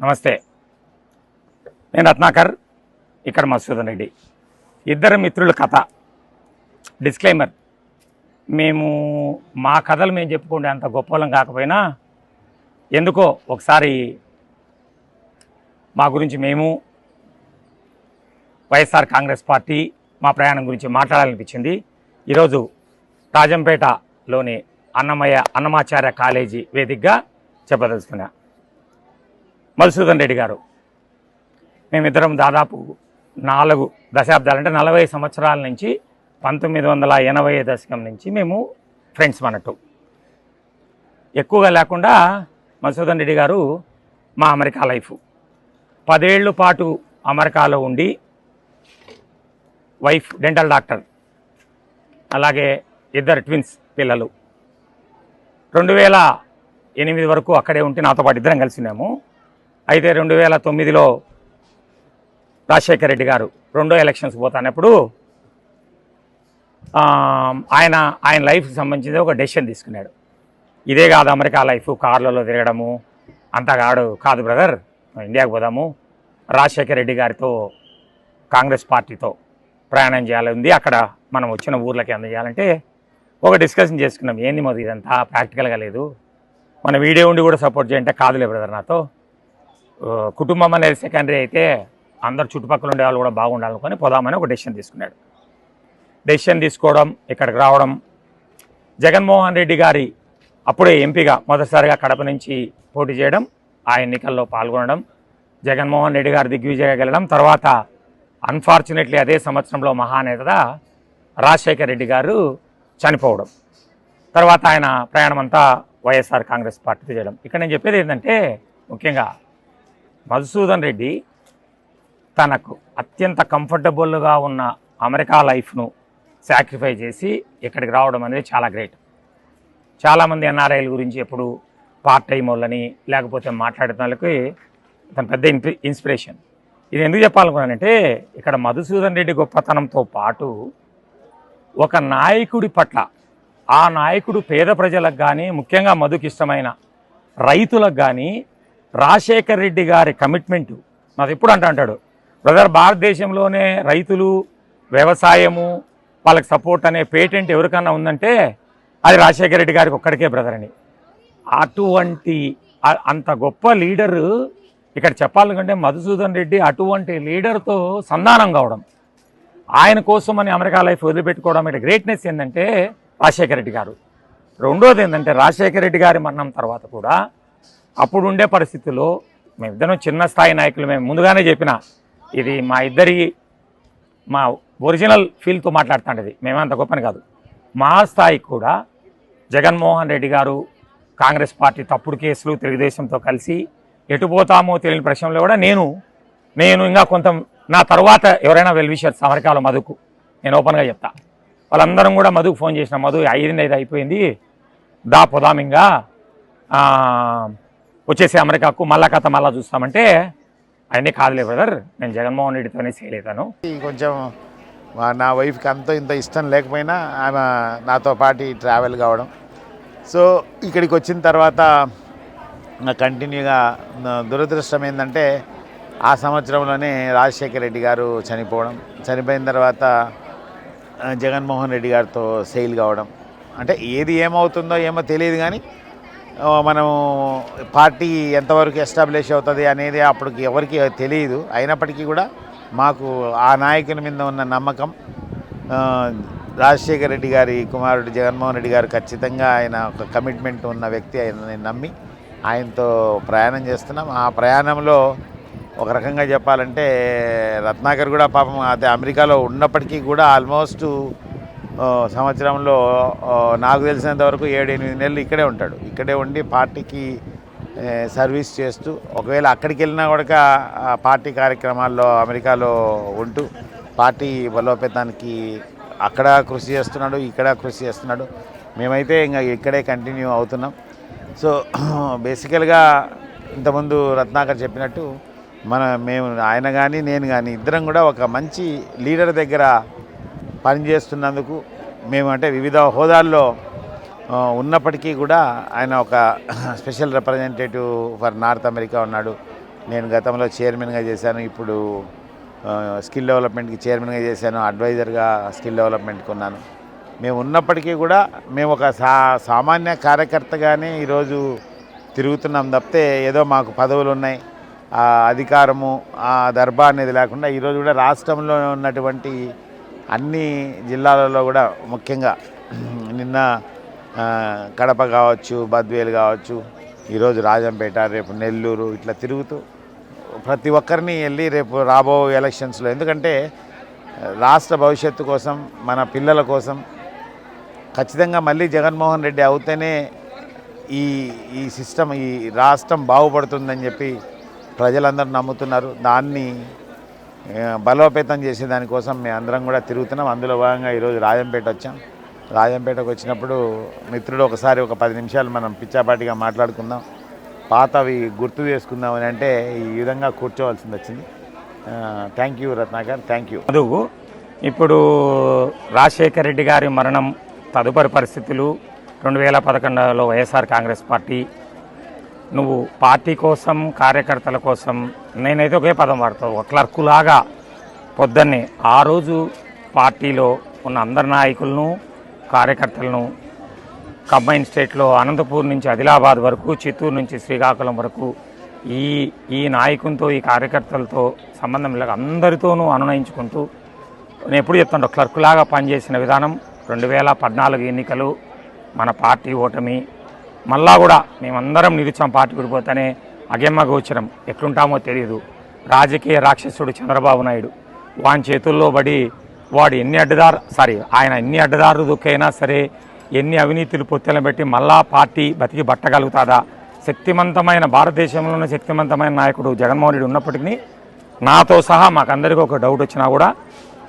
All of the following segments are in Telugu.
నమస్తే. నేను రత్నాకర్ ఇక్కడ మధుసూదన్ రెడ్డి. ఇద్దరు మిత్రుల కథ. డిస్క్లైమర్ మేము మా కథలు మేము చెప్పుకుంటే అంత గొప్పలం కాకపోయినా ఎందుకో ఒకసారి మా గురించి మేము వైఎస్ఆర్ కాంగ్రెస్ పార్టీ మా ప్రయాణం గురించి మాట్లాడాలనిపించింది. ఈరోజు రాజంపేటలోని అన్నమయ్య అన్నమాచార్య కాలేజీ వేదికగా చెప్పదలుచుకున్నా. మధుసూదన్ రెడ్డి గారు. మేమిద్దరం దాదాపు నాలుగు దశాబ్దాలు అంటే నలభై సంవత్సరాల నుంచి పంతొమ్మిది వందల ఎనభై దశకం నుంచి మేము ఫ్రెండ్స్ అన్నట్టు ఎక్కువగా లేకుండా మధుసూదన్ రెడ్డి గారు మా అమెరికా లైఫ్. పదేళ్ళు పాటు అమెరికాలో ఉండి వైఫ్ డెంటల్ డాక్టర్ అలాగే ఇద్దరు ట్విన్స్ పిల్లలు. రెండు వేల ఎనిమిది వరకు అక్కడే ఉంటే నాతో పాటు ఇద్దరం కలిసినాము అయితే రెండు వేల తొమ్మిదిలో రాజశేఖర రెడ్డి గారు రెండో ఎలక్షన్స్ పోతానప్పుడు ఆయన ఆయన లైఫ్కి సంబంధించి ఒక డెసిషన్ తీసుకున్నాడు. ఇదే కాదు అమెరికా లైఫ్ కార్లలో తిరగడము అంతా కాడు కాదు బ్రదర్ ఇండియాకు పోదాము రాజశేఖర రెడ్డి గారితో కాంగ్రెస్ పార్టీతో ప్రయాణం చేయాలి ఉంది. అక్కడ మనం వచ్చిన ఊర్లకి అందజేయాలంటే ఒక డిస్కషన్ చేసుకున్నాం. ఏంది మొదటి ఇదంతా ప్రాక్టికల్గా లేదు. మన వీడియో ఉండి కూడా సపోర్ట్ చేయంటే కాదులే బ్రదర్ నాతో. కుటుంబం అనేది సెకండరీ అయితే అందరు చుట్టుపక్కల ఉండే వాళ్ళు కూడా బాగుండాలనుకొని పోదామని ఒక డెసిషన్ తీసుకున్నాడు. డెసిషన్ తీసుకోవడం ఇక్కడికి రావడం. జగన్మోహన్ రెడ్డి గారి అప్పుడే ఎంపీగా మొదటిసారిగా కడప నుంచి పోటీ చేయడం ఆ ఎన్నికల్లో పాల్గొనడం జగన్మోహన్ రెడ్డి గారు దిగ్విజయగా గెలడం తర్వాత అన్ఫార్చునేట్లీ అదే సంవత్సరంలో మహానేత రాజశేఖర రెడ్డి గారు చనిపోవడం. తర్వాత ఆయన ప్రయాణం అంతా వైఎస్ఆర్ కాంగ్రెస్ పార్టీతో చేయడం. ఇక్కడ నేను చెప్పేది ఏంటంటే ముఖ్యంగా మధుసూదన్ రెడ్డి తనకు అత్యంత కంఫర్టబుల్గా ఉన్న అమెరికా లైఫ్ను సాక్రిఫై చేసి ఇక్కడికి రావడం అనేది చాలా గ్రేట్. చాలామంది ఎన్ఆర్ఐల గురించి ఎప్పుడు పార్ట్ టైం వాళ్ళని లేకపోతే మాట్లాడుతున్న వాళ్ళకి తన పెద్ద ఇన్పి ఇన్స్పిరేషన్ ఇది ఎందుకు చెప్పాలనుకున్నానంటే ఇక్కడ మధుసూదన్ రెడ్డి గొప్పతనంతో పాటు ఒక నాయకుడి పట్ల ఆ నాయకుడు పేద ప్రజలకు కానీ ముఖ్యంగా మధుకి ఇష్టమైన రైతులకు కానీ రాజశేఖర్ రెడ్డి గారి కమిట్మెంటు. నాకు ఎప్పుడు అంట అంటాడు. బ్రదర్ భారతదేశంలోనే రైతులు వ్యవసాయము వాళ్ళకి సపోర్ట్ అనే పేటెంట్ ఎవరికన్నా ఉందంటే అది రాజశేఖర రెడ్డి గారికి ఒక్కడికే బ్రదర్ అని. అటువంటి అంత గొప్ప లీడరు ఇక్కడ చెప్పాలంటే మధుసూదన్ రెడ్డి అటువంటి లీడర్తో సంధానం కావడం. ఆయన కోసం అని అమెరికా లైఫ్ వదిలిపెట్టుకోవడం ఇక్కడ గ్రేట్నెస్ ఏంటంటే రాజశేఖర రెడ్డి గారు. రెండోది ఏంటంటే రాజశేఖర రెడ్డి గారి మరణం తర్వాత కూడా అప్పుడు ఉండే పరిస్థితుల్లో మేమిద్దరం చిన్న స్థాయి నాయకులు మేము ముందుగానే చెప్పిన ఇది మా ఇద్దరి మా ఒరిజినల్ ఫీల్తో మాట్లాడుతుండేది. మేమంత గొప్పని కాదు. మా స్థాయికి కూడా జగన్మోహన్ రెడ్డి గారు కాంగ్రెస్ పార్టీ తప్పుడు కేసులు తెలుగుదేశంతో కలిసి ఎటు పోతామో తెలియని ప్రశ్నలో కూడా నేను నేను ఇంకా కొంత నా తర్వాత ఎవరైనా వెల్ విషర్స్ అమెరికాలో మధుకు నేను ఓపెన్గా చెప్తా. వాళ్ళందరం కూడా మధుకు ఫోన్ చేసిన మధు ఐదు ఐదు అయిపోయింది. దా పొదామింగా వచ్చేసి అమెరికాకు మళ్ళా కథ మళ్ళా చూస్తామంటే అవన్నీ కాదులే బ్రదర్ నేను జగన్మోహన్ రెడ్డితోనే చేయలేతాను కొంచెం నా వైఫ్కి అంత ఇంత ఇష్టం లేకపోయినా ఆమె నాతో పాటు ట్రావెల్ కావడం. సో ఇక్కడికి వచ్చిన తర్వాత నా కంటిన్యూగా దురదృష్టం ఏంటంటే ఆ సంవత్సరంలోనే రాజశేఖర రెడ్డి గారు చనిపోవడం. చనిపోయిన తర్వాత జగన్మోహన్ రెడ్డి గారితో సెయిల్ కావడం. అంటే ఏది ఏమవుతుందో ఏమో తెలియదు కానీ మనము పార్టీ ఎంతవరకు ఎస్టాబ్లిష్ అవుతుంది అనేది అప్పటికి ఎవరికి తెలియదు. అయినప్పటికీ కూడా మాకు ఆ నాయకుని మీద ఉన్న నమ్మకం రాజశేఖర రెడ్డి గారి కుమారుడు జగన్మోహన్ రెడ్డి గారు ఖచ్చితంగా ఆయన ఒక కమిట్మెంట్ ఉన్న వ్యక్తి ఆయన నమ్మి ఆయనతో ప్రయాణం చేస్తున్నాం. ఆ ప్రయాణంలో ఒక రకంగా చెప్పాలంటే రత్నాకర్ కూడా పాపం అదే అమెరికాలో ఉన్నప్పటికీ కూడా ఆల్మోస్ట్ సంవత్సరంలో నాకు తెలిసినంత వరకు ఏడు ఎనిమిది నెలలు ఇక్కడే ఉంటాడు. ఇక్కడే ఉండి పార్టీకి సర్వీస్ చేస్తూ ఒకవేళ అక్కడికి వెళ్ళినా కూడా పార్టీ కార్యక్రమాల్లో అమెరికాలో ఉంటూ పార్టీ బలోపేతానికి అక్కడ కృషి చేస్తున్నాడు ఇక్కడ కృషి చేస్తున్నాడు. మేమైతే ఇంకా ఇక్కడే కంటిన్యూ అవుతున్నాం. సో బేసికల్గా ఇంతకుముందు రత్నాకర్ చెప్పినట్టు మన మేము ఆయన కానీ నేను కానీ ఇద్దరం కూడా ఒక మంచి లీడర్ దగ్గర పనిచేస్తున్నందుకు మేము అంటే వివిధ హోదాల్లో ఉన్నప్పటికీ కూడా ఆయన ఒక special representative for North America ఉన్నాడు. నేను గతంలో చైర్మన్గా చేశాను. ఇప్పుడు స్కిల్ డెవలప్మెంట్కి చైర్మన్గా చేశాను. అడ్వైజర్గా స్కిల్ డెవలప్మెంట్కి ఉన్నాను. మేము ఉన్నప్పటికీ కూడా మేము ఒక సా సామాన్య కార్యకర్తగానే ఈరోజు తిరుగుతున్నాం తప్పితే ఏదో మాకు పదవులు ఉన్నాయి. ఆ అధికారము ఆ దర్బా అనేది లేకుండా ఈరోజు కూడా రాష్ట్రంలో ఉన్నటువంటి అన్ని జిల్లాలలో కూడా ముఖ్యంగా నిన్న కడప కావచ్చు బద్వేలు కావచ్చు ఈరోజు రాజంపేట రేపు నెల్లూరు ఇట్లా తిరుగుతూ ప్రతి ఒక్కరిని వెళ్ళి రేపు రాబో ఎలక్షన్స్లో. ఎందుకంటే రాష్ట్ర భవిష్యత్తు కోసం మన పిల్లల కోసం ఖచ్చితంగా మళ్ళీ జగన్మోహన్ రెడ్డి అవుతేనే ఈ ఈ సిస్టమ్ ఈ రాష్ట్రం బాగుపడుతుందని చెప్పి ప్రజలందరూ నమ్ముతున్నారు. దాన్ని బలోపేతం చేసే దానికోసం మేము అందరం కూడా తిరుగుతున్నాం. అందులో భాగంగా ఈరోజు రాజంపేట వచ్చాం. రాజంపేటకు వచ్చినప్పుడు మిత్రుడు ఒకసారి ఒక పది నిమిషాలు మనం పిచ్చాపాటిగా మాట్లాడుకుందాం. పాతవి గుర్తు చేసుకుందాం అని అంటే ఈ విధంగా కూర్చోవాల్సింది వచ్చింది. Thank you Ratnakar. Thank you Madhu ఇప్పుడు రాజశేఖర రెడ్డి గారి మరణం తదుపరి పరిస్థితులు రెండు వేల పదకొండులో వైఎస్ఆర్ కాంగ్రెస్ పార్టీ నువ్వు పార్టీ కోసం కార్యకర్తల కోసం నేనైతే ఒకే పదం వాడతావు ఒక క్లర్కులాగా పొద్దున్నే ఆ రోజు పార్టీలో ఉన్న అందరి నాయకులను కార్యకర్తలను కంబైన్ స్టేట్లో అనంతపూర్ నుంచి ఆదిలాబాద్ వరకు చిత్తూరు నుంచి శ్రీకాకుళం వరకు ఈ ఈ నాయకునితో ఈ కార్యకర్తలతో సంబంధం లేక అందరితోనూ అనునయించుకుంటూ నేను ఎప్పుడు చెప్తాను క్లర్కులాగా పనిచేసిన విధానం రెండు వేల పద్నాలుగు ఎన్నికలు మన పార్టీ ఓటమి మళ్ళా కూడా మేమందరం నిలిచాం పార్టీ విడిపోతేనే అగెమ్మ గోచరం ఎట్లుంటామో తెలియదు రాజకీయ రాక్షసుడు చంద్రబాబు నాయుడు వాని చేతుల్లో పడి వాడు ఎన్ని అడ్డదారు సారీ ఆయన ఎన్ని అడ్డదారు దుక్కైనా సరే ఎన్ని అవినీతులు పొత్తులను పెట్టి మళ్ళా పార్టీ బతికి బట్టగలుగుతాదా శక్తివంతమైన భారతదేశంలోని శక్తివంతమైన నాయకుడు జగన్మోహన్ రెడ్డి ఉన్నప్పటికీ నాతో సహా మాకందరికీ ఒక డౌట్ వచ్చినా కూడా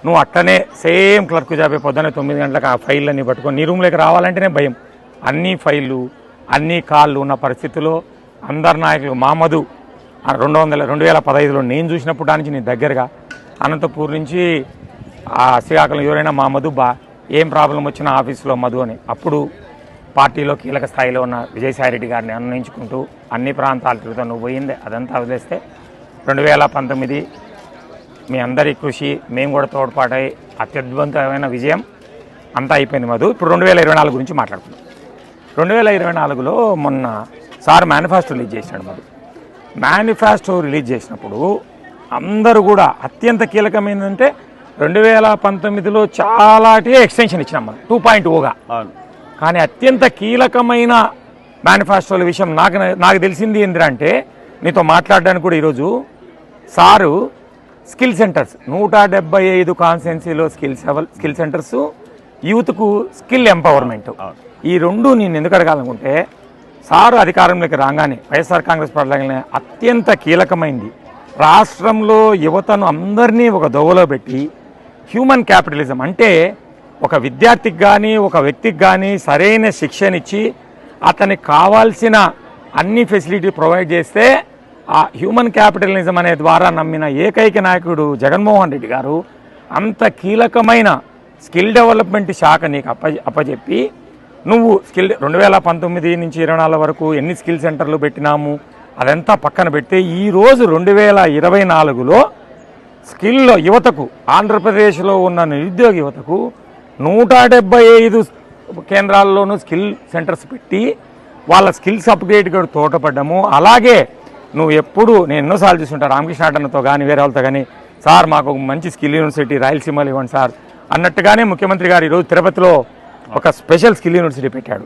నువ్వు అట్లనే సేమ్ క్లర్క్ జాబే పొద్దున్నే తొమ్మిది గంటలకు ఆ ఫైళ్ళన్నీ పట్టుకొని నీ రూమ్లోకి రావాలంటేనే భయం. అన్ని ఫైళ్ళు అన్ని కాళ్ళు ఉన్న పరిస్థితుల్లో అందరు నాయకులు మామధు రెండు వందల రెండు వేల పదహైదులో నేను చూసినప్పుడు నుంచి నేను దగ్గరగా అనంతపూర్ నుంచి ఆ శ్రీకాకుళం ఎవరైనా మా మధు బా ఏం ప్రాబ్లం వచ్చినా ఆఫీసులో మధు అని. అప్పుడు పార్టీలో కీలక స్థాయిలో ఉన్న విజయసాయిరెడ్డి గారిని అన్వయించుకుంటూ అన్ని ప్రాంతాలు తిరుగుతూ నువ్వు పోయింది అదంతా వదిలేస్తే రెండు వేల పంతొమ్మిది మీ అందరి కృషి మేము కూడా తోడ్పాటై అత్యద్భుతమైన విజయం అంతా అయిపోయింది మధు. ఇప్పుడు రెండు వేల ఇరవై నాలుగు గురించి మాట్లాడుకుందాం. రెండు వేల ఇరవై నాలుగులో మొన్న సార్ మేనిఫెస్టో రిలీజ్ చేశాడు మధు మేనిఫెస్టో రిలీజ్ చేసినప్పుడు అందరూ కూడా అత్యంత కీలకమైనదంటే రెండు వేల పంతొమ్మిదిలో చాలాటి ఎక్స్టెన్షన్ ఇచ్చినాం మనం. టూ పాయింట్ ఓగా కానీ అత్యంత కీలకమైన మేనిఫెస్టోల విషయం నాకు నాకు తెలిసింది ఏంటంటే నీతో మాట్లాడడానికి కూడా ఈరోజు సారు స్కిల్ సెంటర్స్ నూట డెబ్బై ఐదు కాన్స్టెన్సీలో స్కిల్ స్కిల్ సెంటర్స్ యూత్కు స్కిల్ ఎంపవర్మెంట్. ఈ రెండు నేను ఎందుకు అడగాలనుకుంటే సారు అధికారంలోకి రాగానే వైఎస్ఆర్ కాంగ్రెస్ పార్టీ అత్యంత కీలకమైంది. రాష్ట్రంలో యువతను అందరినీ ఒక దోవలో పెట్టి హ్యూమన్ క్యాపిటలిజం అంటే ఒక విద్యార్థికి కానీ ఒక వ్యక్తికి కానీ సరైన శిక్షణ ఇచ్చి అతనికి కావాల్సిన అన్ని ఫెసిలిటీ ప్రొవైడ్ చేస్తే ఆ హ్యూమన్ క్యాపిటలిజం అనే ద్వారా నమ్మిన ఏకైక నాయకుడు జగన్మోహన్ రెడ్డి గారు అంత కీలకమైన స్కిల్ డెవలప్మెంట్ శాఖ నీకు అప్ప అప్పచెప్పి నువ్వు స్కిల్ రెండు వేల పంతొమ్మిది నుంచి ఇరవై నాలుగు వరకు ఎన్ని స్కిల్ సెంటర్లు పెట్టినాము అదంతా పక్కన పెడితే ఈరోజు రెండు వేల ఇరవై నాలుగులో స్కిల్లో యువతకు ఆంధ్రప్రదేశ్లో ఉన్న నిరుద్యోగ యువతకు నూట డెబ్బై ఐదు కేంద్రాల్లోనూ స్కిల్ సెంటర్స్ పెట్టి వాళ్ళ స్కిల్స్ అప్గ్రేడ్ కూడా తోటపడ్డము. అలాగే నువ్వు ఎప్పుడు నేను ఎన్నోసార్లు చూస్తుంటా రామకృష్ణ అటన్తో కానీ వేరే వాళ్ళతో కానీ సార్ మాకు మంచి స్కిల్ యూనివర్సిటీ రాయలసీమలో ఇవ్వండి సార్ అన్నట్టుగానే ముఖ్యమంత్రి గారు ఈరోజు తిరుపతిలో ఒక స్పెషల్ స్కిల్ యూనివర్సిటీ పెట్టాడు.